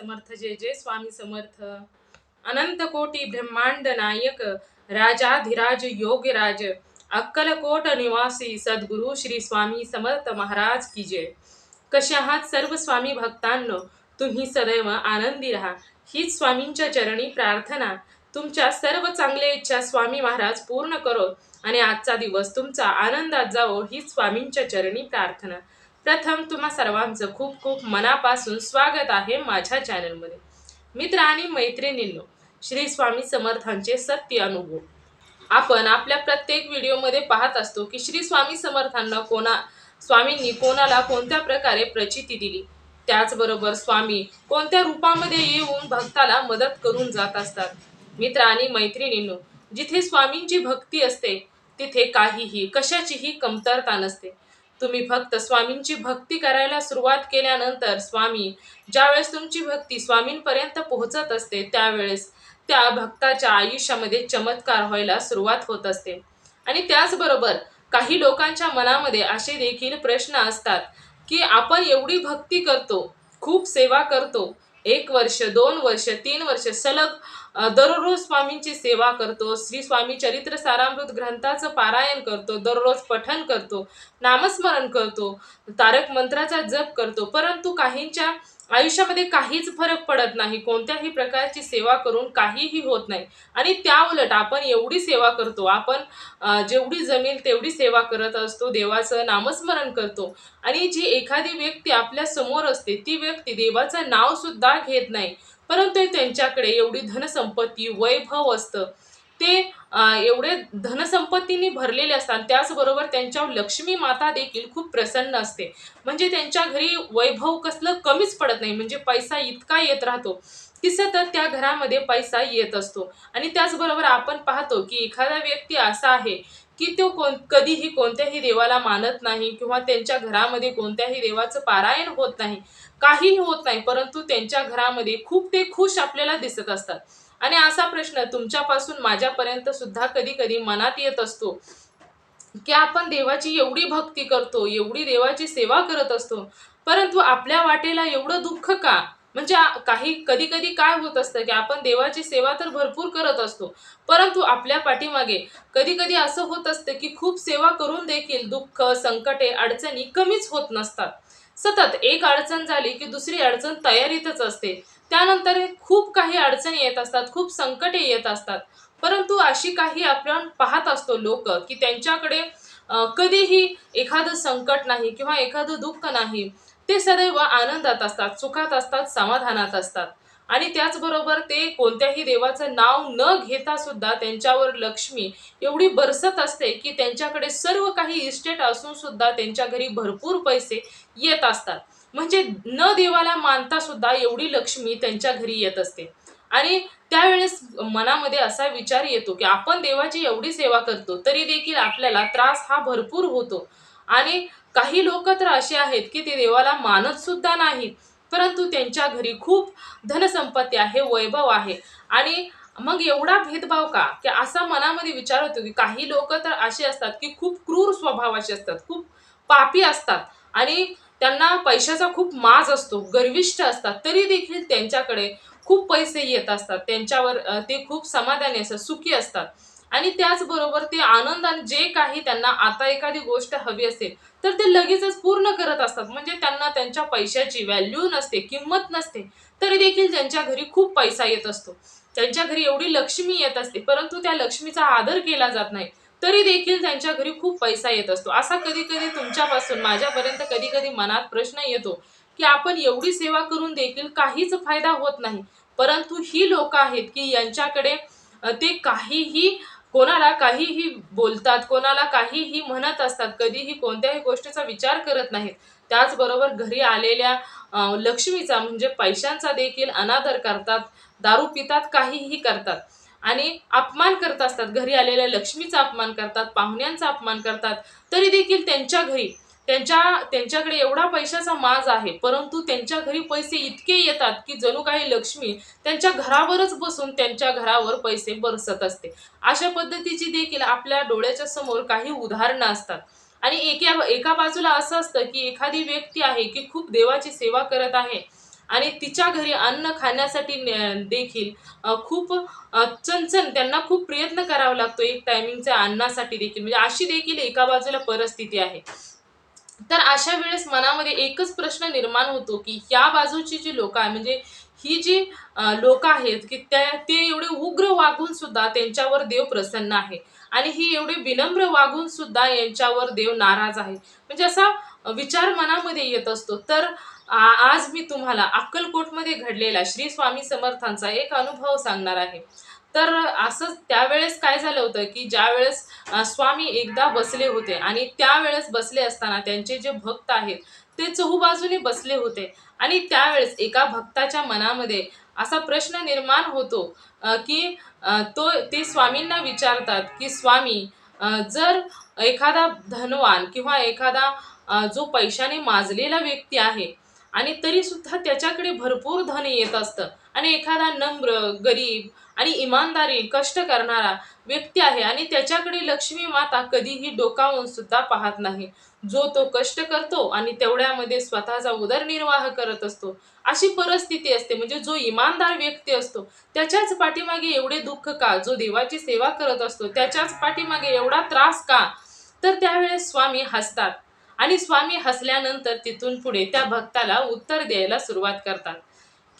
समर्थ जय जय स्वामी समर्थ. अनंत कोटी ब्रह्मांड नायक राजाधिराज योगराज अक्कलकोट निवासी सद्गुरु श्री स्वामी समर्थ महाराज की जय. कसे आहात सर्व स्वामी भक्तांनो? तुम्ही सदैव आनंदी राहा. हीच स्वामींच्या चरणी प्रार्थना. तुमच्या सर्व चांगल्या इच्छा स्वामी महाराज पूर्ण करो. आणि आजचा दिवस तुमचा आनंदात जावो हीच स्वामींच्या चरणी प्रार्थना. प्रथम तुम्हा सर्वांचं खूप खूप मनापासून स्वागत आहे माझ्या चॅनलमध्ये. मित्र आणि मैत्रिणींनो श्री स्वामी समर्थांचे सत्य अनुभव. आपण आपल्या प्रत्येक व्हिडिओमध्ये पाहत असतो की श्री स्वामी समर्थांना कोणा स्वामींनी कोणाला कोणत्या प्रकारे प्रचिती दिली? त्याचबरोबर स्वामी कोणत्या रूपामध्ये येऊन भक्ताला मदत करून जात असतात? मित्र आणि मैत्रिणींनो जिथे स्वामींची भक्ती असते तिथे काहीही कशाचीही कमतरता नसते. तुम्ही फक्त स्वामींची भक्ती करायला सुरुवात केल्यानंतर स्वामी ज्यावेळेस तुमची भक्ती स्वामींपर्यंत पोहोचत असते त्यावेळेस त्या भक्ताच्या आयुष्यामध्ये चमत्कार व्हायला सुरुवात होत असते. आणि त्याचबरोबर काही लोकांच्या मनामध्ये असे देखील प्रश्न असतात की आपण एवढी भक्ती करतो खूप सेवा करतो एक वर्ष दोन वर्ष तीन वर्ष सलग दररोज स्वामींची सेवा करतो श्री स्वामी चरित्र सारामृत ग्रंथाचं पारायण करतो दररोज पठन करतो नामस्मरण करतो तारक मंत्राचा जप करतो परंतु काहींच्या आयुष्यामध्ये काहीच फरक पडत नाही. कोणत्याही प्रकारची सेवा करून काहीही होत नाही. आणि त्या उलट आपण एवढी सेवा करतो आपण जेवढी जमेल तेवढी सेवा करत असतो देवाचं नामस्मरण करतो. आणि जी एखादी व्यक्ती आपल्यासमोर असते ती व्यक्ती देवाचं नाव सुद्धा घेत नाही. परंतु त्यांच्याकडे एवढी धनसंपत्ती वैभव असतं. ते एवढे धनसंपत्तीने भरलेले असतात त्याचबरोबर त्यांच्यावर लक्ष्मी माता देखील खूप प्रसन्न असते. म्हणजे त्यांच्या घरी वैभव कसलं कमीच पडत नाही. म्हणजे पैसा इतका येत राहतो की सतत त्या घरामध्ये पैसा येत असतो. आणि त्याचबरोबर आपण पाहतो की एखादा व्यक्ती असा आहे की तो कोण कधीही कोणत्याही देवाला मानत नाही किंवा त्यांच्या घरामध्ये कोणत्याही देवाचं पारायण होत नाही काहीही होत नाही परंतु त्यांच्या घरामध्ये खूप ते खुश आपल्याला दिसत असतात. आणि असा प्रश्न तुमच्यापासून माझ्यापर्यंत सुद्धा कधी कधी मनात येत असतो की आपण देवाची एवढी भक्ती करतो एवढी देवाची सेवा करत असतो परंतु आपल्या वाटेला एवढं दुःख का? म्हणजे काही कधी कधी काय होत असतं की आपण देवाची सेवा तर भरपूर करत असतो परंतु आपल्या पाठीमागे कधी कधी असं होत असतं की खूप सेवा करून देखील दुःख संकटे अडचणी कमीच होत नसतात. सतत एक अडचण झाली की दुसरी अडचण तयारीतच असते. त्यानंतर खूप काही अडचणी येत असतात खूप संकटे येत असतात. परंतु अशी काही आपण पाहत असतो लोक की त्यांच्याकडे कधीही एखादं संकट नाही किंवा एखादं दुःख नाही. ते सदैव आनंदात असतात सुखात असतात समाधानात असतात. आणि त्याचबरोबर ते कोणत्याही देवाचं नाव न घेता सुद्धा त्यांच्यावर लक्ष्मी एवढी बरसत असते की त्यांच्याकडे सर्व काही इस्टेट असून सुद्धा त्यांच्या घरी भरपूर पैसे येत असतात. म्हणजे न देवाला मानता सुद्धा एवढी लक्ष्मी त्यांच्या घरी येत असते. आणि त्यावेळेस मनामध्ये असा विचार येतो की आपण देवाची एवढी सेवा करतो तरी देखील आपल्याला त्रास हा भरपूर होतो. आणि काही लोक तर असे आहेत की ते देवाला मानत सुद्धा नाहीत परंतु त्यांच्या घरी खूप धनसंपत्ती आहे वैभव आहे. आणि मग एवढा भेदभाव का? की असा मनामध्ये विचार होतो की काही लोक तर असे असतात की खूप क्रूर स्वभावाचे असतात खूप पापी असतात आणि त्यांना पैशाचा खूप माज असतो गर्विष्ठ असतात तरी देखील त्यांच्याकडे खूप पैसे येत असतात. त्यांच्यावर ते खूप समाधानी असतात सुखी असतात. आणि त्याचबरोबर ते आनंदाने जे काही त्यांना आता एखादी गोष्ट हवी असेल तर ते लगेचच पूर्ण करत असतात. म्हणजे त्यांना त्यांच्या पैशाची व्हॅल्यू नसते किंमत नसते. तरी देखील त्यांच्या घरी खूप पैसा येत असतो. त्यांच्या घरी एवढी लक्ष्मी येत असते परंतु त्या लक्ष्मीचा आदर केला जात नाही. तरी देखील त्यांच्या घरी खूप पैसा येत असतो. असा कधी कधी तुमच्यापासून माझ्यापर्यंत कधी कधी मनात प्रश्न येतो की आपण एवढी सेवा करून देखील काहीच फायदा होत नाही. परंतु ही लोक आहेत की यांच्याकडे ते काहीही कोणाला काहीही बोलतात कोणाला काहीही म्हणत असतात कधीही कोणत्याही गोष्टीचा विचार करत नाहीत. त्याचबरोबर घरी आलेल्या लक्ष्मीचा म्हणजे पैशांचा देखील अनादर करतात दारू पितात काहीही करतात. आणि अपमान करत असतात. घरी आलेल्या लक्ष्मीचा अपमान करतात पाहुण्यांचा अपमान करतात. तरी देखील त्यांच्या घरी त्यांच्या त्यांच्याकडे एवढा पैशाचा माज आहे परंतु त्यांच्या घरी पैसे इतके येतात की जणू काही लक्ष्मी त्यांच्या घरावरच बसून त्यांच्या घरावर पैसे बरसत असते. अशा पद्धतीची देखील आपल्या डोळ्याच्या समोर काही उदाहरणं असतात. आणि एका एका बाजूला असं असतं की एखादी व्यक्ती आहे की खूप देवाची सेवा करत आहे आणि तिच्या घरी अन्न खाण्यासाठी देखील खूप चणचण त्यांना खूप प्रयत्न करावा लागतो एक टायमिंगच्या अन्नासाठी देखील. म्हणजे अशी देखील एका बाजूला परिस्थिती आहे. तर अशा वेळेस मनामध्ये एकच प्रश्न निर्माण होतो की या बाजूची जी लोक आहे म्हणजे ही जी लोक आहेत की त्या ते एवढे उग्र वागून सुद्धा त्यांच्यावर देव प्रसन्न आहे. आणि ही एवढे विनम्र वागून सुद्धा यांच्यावर देव नाराज आहे. म्हणजे असा विचार मनामध्ये येत असतो. तर आज मी तुम्हाला अक्कलकोटमध्ये घडलेला श्री स्वामी समर्थांचा एक अनुभव सांगणार आहे. तर असं त्यावेळेस काय झालं होतं की ज्यावेळेस स्वामी एकदा बसले होते आणि त्यावेळेस बसले असताना त्यांचे जे भक्त आहेत ते चहूबाजूने बसले होते. आणि त्यावेळेस एका भक्ताच्या मनामध्ये असा प्रश्न निर्माण होतो की तो ते स्वामींना विचारतात की स्वामी जर एखादा धनवान किंवा एखादा जो पैशाने माजलेला व्यक्ती आहे आणि तरीसुद्धा त्याच्याकडे भरपूर धन येत असतं आणि एखादा नम्र गरीब आणि इमानदारी कष्ट करणारा व्यक्ती आहे आणि त्याच्याकडे लक्ष्मी माता कधीही डोकावून सुद्धा पाहत नाही. जो तो कष्ट करतो आणि तेवढ्यामध्ये स्वतःचा उदरनिर्वाह करत असतो अशी परिस्थिती असते. म्हणजे जो इमानदार व्यक्ती असतो त्याच्याच पाठीमागे एवढे दुःख का? जो देवाची सेवा करत असतो त्याच्याच पाठीमागे एवढा त्रास का? तर त्यावेळेस स्वामी हसतात. आणि स्वामी हसल्यानंतर तिथून पुढे त्या भक्ताला उत्तर द्यायला सुरुवात करतात.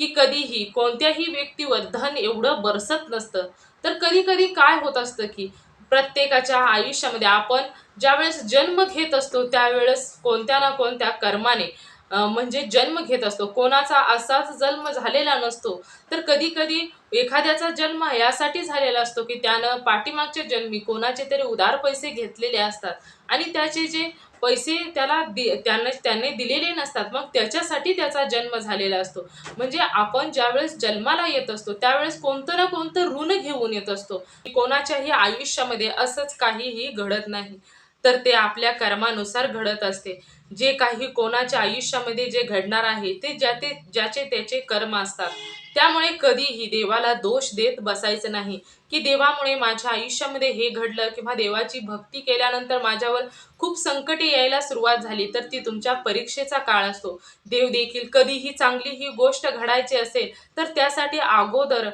की कधीही कोणत्याही व्यक्तीवर धन एवढं बरसत नसतं. तर कधी कधी काय होत असतं की प्रत्येकाच्या आयुष्यामध्ये आपण ज्यावेळेस जन्म घेत असतो त्यावेळेस कोणत्या ना कोणत्या कर्माने म्हणजे जन्म घेत असतो. कोणाचा असाच जन्म झालेला नसतो. तर कधी कधी एखाद्याचा जन्म यासाठी झालेला असतो की त्यानं पाठीमागच्या जन्मी कोणाचे तरी उधार पैसे घेतलेले असतात आणि त्याचे जे पैसे त्याला दि त्यांना त्याने दिलेले नसतात मग त्याच्यासाठी त्याचा जन्म झालेला असतो. म्हणजे आपण ज्यावेळेस जन्माला येत असतो त्यावेळेस कोणतं ना कोणतं ऋण घेऊन येत असतो. कोणाच्याही आयुष्यामध्ये असंच काहीही घडत नाही. तर ते आपल्या कर्मानुसार घडत असते. जे काही कोणाच्या आयुष्यामध्ये जे घडणार आहे ते ज्या ते ज्याचे त्याचे कर्म असतात. त्यामुळे कधीही देवाला दोष देत बसायचं नाही. की देवामुळे माझ्या आयुष्यामध्ये हे घडलं किंवा देवाची भक्ती केल्यानंतर माझ्यावर खूप संकटे यायला सुरुवात झाली तर ती तुमच्या परीक्षेचा काळ असतो. देव देखील कधीही चांगली ही गोष्ट घडायची असेल तर त्यासाठी अगोदर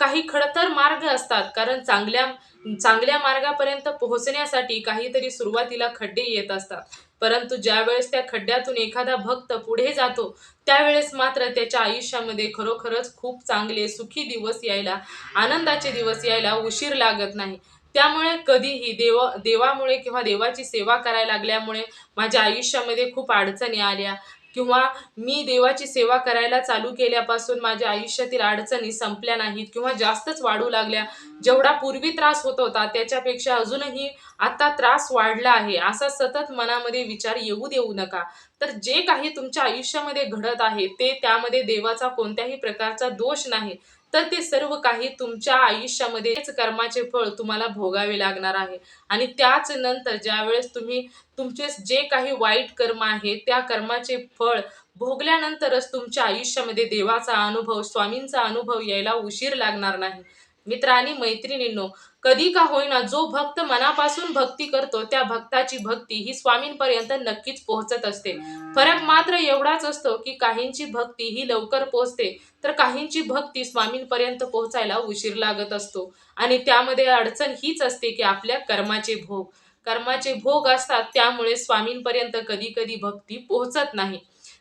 काही खडतर मार्ग असतात. कारण चांगल्या चांगल्या मार्गापर्यंत पोहोचण्यासाठी काहीतरी सुरुवातीला खड्डे येत असतात. परंतु ज्यावेळेस त्या खड्ड्यातून एखादा भक्त पुढे जातो त्यावेळेस मात्र त्याच्या आयुष्यामध्ये खरोखरच खूप चांगले सुखी दिवस यायला आनंदाचे दिवस यायला उशीर लागत नाही. त्यामुळे कधीही देव देवामुळे किंवा देवाची सेवा करायला लागल्यामुळे माझ्या आयुष्यामध्ये खूप अडचणी आल्या. किंवा मी देवाची सेवा करायला चालू केल्यापासून माझ्या आयुष्यातील अडचणी संपल्या नाहीत किंवा जास्तच वाढू लागल्या. जेवढा पूर्वी त्रास होत होता त्याच्यापेक्षा अजूनही आता त्रास वाढला आहे असा सतत मनामध्ये विचार येऊ देऊ नका. तर जे काही तुमच्या आयुष्यामध्ये घडत आहे ते त्यामध्ये देवाचा कोणत्याही प्रकारचा दोष नाही. तर ते सर्व काही तुमच्या आयुष्यामध्ये कर्माचे फळ तुम्हाला भोगावे लागणार आहे. आणि त्याच नंतर ज्यावेळेस तुम्ही तुमचे जे काही वाईट कर्म आहे त्या कर्माचे फळ भोगल्यानंतरच तुमच्या आयुष्यामध्ये देवाचा अनुभव स्वामींचा अनुभव यायला उशीर लागणार नाही. मित्र आणि मैत्रिणींनो कधी का होईना जो भक्त मनापासून भक्ती करतो त्या भक्ताची भक्ती ही स्वामींपर्यंत नक्कीच पोहोचत असते. फरक मात्र एवढाच असतो की काहींची भक्ती ही लवकर पोहोचते तर काहींची भक्ती स्वामींपर्यंत पोहोचायला उशीर लागत असतो. आणि त्यामध्ये अडचण हीच असते की आपल्या कर्माचे भोग. कर्माचे भोग असतात त्यामुळे स्वामींपर्यंत कधी कधी भक्ती पोहोचत नाही.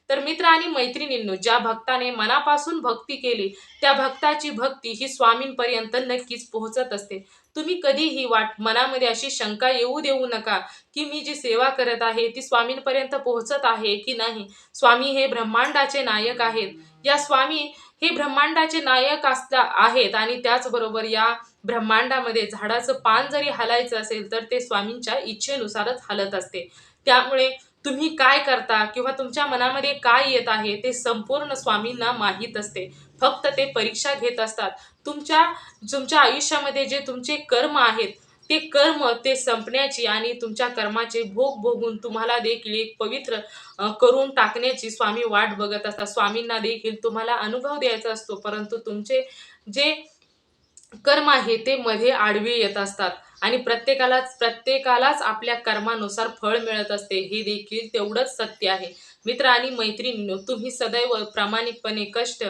तर मित्र आणि मैत्रिणींनो ज्या भक्ताने मनापासून भक्ती केली त्या भक्ताची भक्ती ही स्वामींपर्यंत नक्कीच पोहोचत असते. तुम्ही कधीही वाट मनामध्ये अशी शंका येऊ देऊ नका की मी जी सेवा करत आहे ती स्वामींपर्यंत पोहोचत आहे की नाही. स्वामी हे ब्रह्मांडाचे नायक आहेत. या स्वामी हे ब्रह्मांडाचे नायक असता आहेत आणि त्याचबरोबर या ब्रह्मांडामध्ये झाडाचं पान जरी हलायचं असेल तर ते स्वामींच्या इच्छेनुसारच हलत असते. त्यामुळे तुम्ही काय करता किंवा तुमच्या मनामध्ये काय येत आहे ते संपूर्ण स्वामींना माहीत असते. फक्त ते परीक्षा घेत असतात. तुमच्या तुमच्या आयुष्यामध्ये जे तुमचे कर्म आहेत ते कर्म ते संपण्याची आणि तुमच्या कर्माचे भोग भोगून तुम्हाला देखील एक पवित्र करून टाकण्याची स्वामी वाट बघत असतात. स्वामींना देखील तुम्हाला अनुभव द्यायचा असतो. परंतु तुमचे जे कर्म आहे ते मध्ये आडवे येत असतात. आणि प्रत्येकालाच प्रत्येकालाच आपल्या कर्मानुसार फळ मिळत असते हे देखील तेवढंच सत्य आहे. मित्र आणि मैत्रिणींनो तुम्ही सदैव प्रामाणिकपणे कष्ट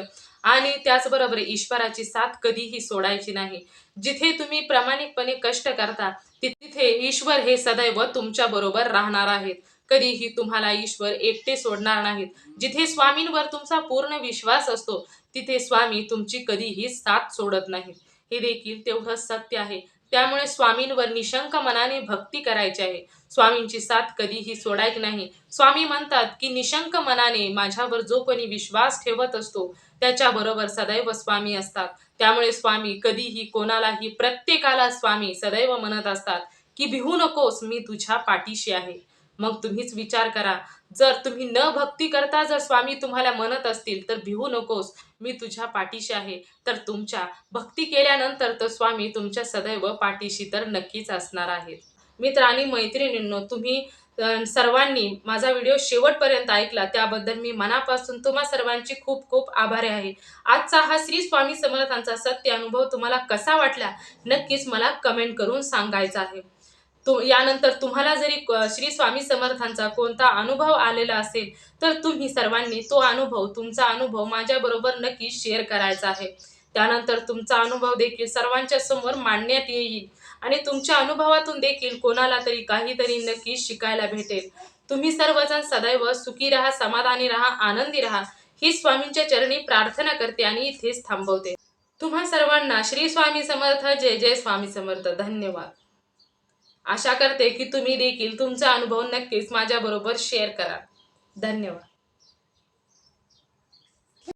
आणि त्याचबरोबर ईश्वराची साथ कधीही सोडायची नाही. जिथे तुम्ही प्रामाणिकपणे कष्ट करता तिथे ईश्वर हे सदैव तुमच्या बरोबर राहणार आहेत. कधीही तुम्हाला ईश्वर एकटे सोडणार नाहीत. जिथे स्वामींवर तुमचा पूर्ण विश्वास असतो तिथे स्वामी तुमची कधीही साथ सोडत नाहीत. हे देखील तेवढं सत्य आहे. त्यामुळे स्वामींवर निशंक मनाने भक्ती करायची आहे. स्वामींची साथ कधीही सोडायची नाही. स्वामी म्हणतात की निशंक मनाने माझ्यावर जो कोणी विश्वास ठेवत असतो. त्याच्याबरोबर सदैव स्वामी असतात. त्यामुळे स्वामी कधीही कोणालाही प्रत्येकाला स्वामी सदैव म्हणत असतात की भिवू नकोस मी तुझ्या पाठीशी आहे. मग तुम्हीच विचार करा. जर तुम्ही न भक्ती करता जर स्वामी तुम्हाला म्हणत असतील तर भिवू नकोस. मी तुझ्या पाठीशी आहे. तर तुमच्या भक्ती केल्यानंतर तर स्वामी तुमच्या सदैव पाठीशी तर नक्कीच असणार आहेत. मित्र आणि मैत्रिणींनो तुम्ही सर्वांनी माझा व्हिडिओ शेवटपर्यंत ऐकला. त्याबद्दल मी मनापासून तुम्हा सर्वांची खूप खूप आभारी आहे. आजचा हा श्री स्वामी समर्थांचा सत्य अनुभव तुम्हाला कसा वाटला? नक्कीच मला कमेंट करून सांगायचा आहे. यानंतर तुम्हाला जरी श्री स्वामी समर्थांचा कोणता अनुभव आलेला असेल तर तुम्ही सर्वांनी तो अनुभव तुमचा अनुभव माझ्याबरोबर नक्की शेअर करायचा आहे. त्यानंतर तुमचा अनुभव देखील सर्वांच्या समोर मांडण्यात येईल आणि तुमच्या अनुभवातून देखील कोणाला तरी काहीतरी नक्की शिकायला भेटेल. तुम्ही सर्वजण सदैव सुखी राहा समाधानी राहा आनंदी राहा. ही स्वामींच्या चरणी प्रार्थना करते आणि इथेच थांबवते. तुम्हा सर्वांना श्री स्वामी समर्थ जय जय स्वामी समर्थ. धन्यवाद. आशा करते की तुम्ही देखील तुमचा अनुभव नक्कीच माझ्याबरोबर शेअर करा. धन्यवाद.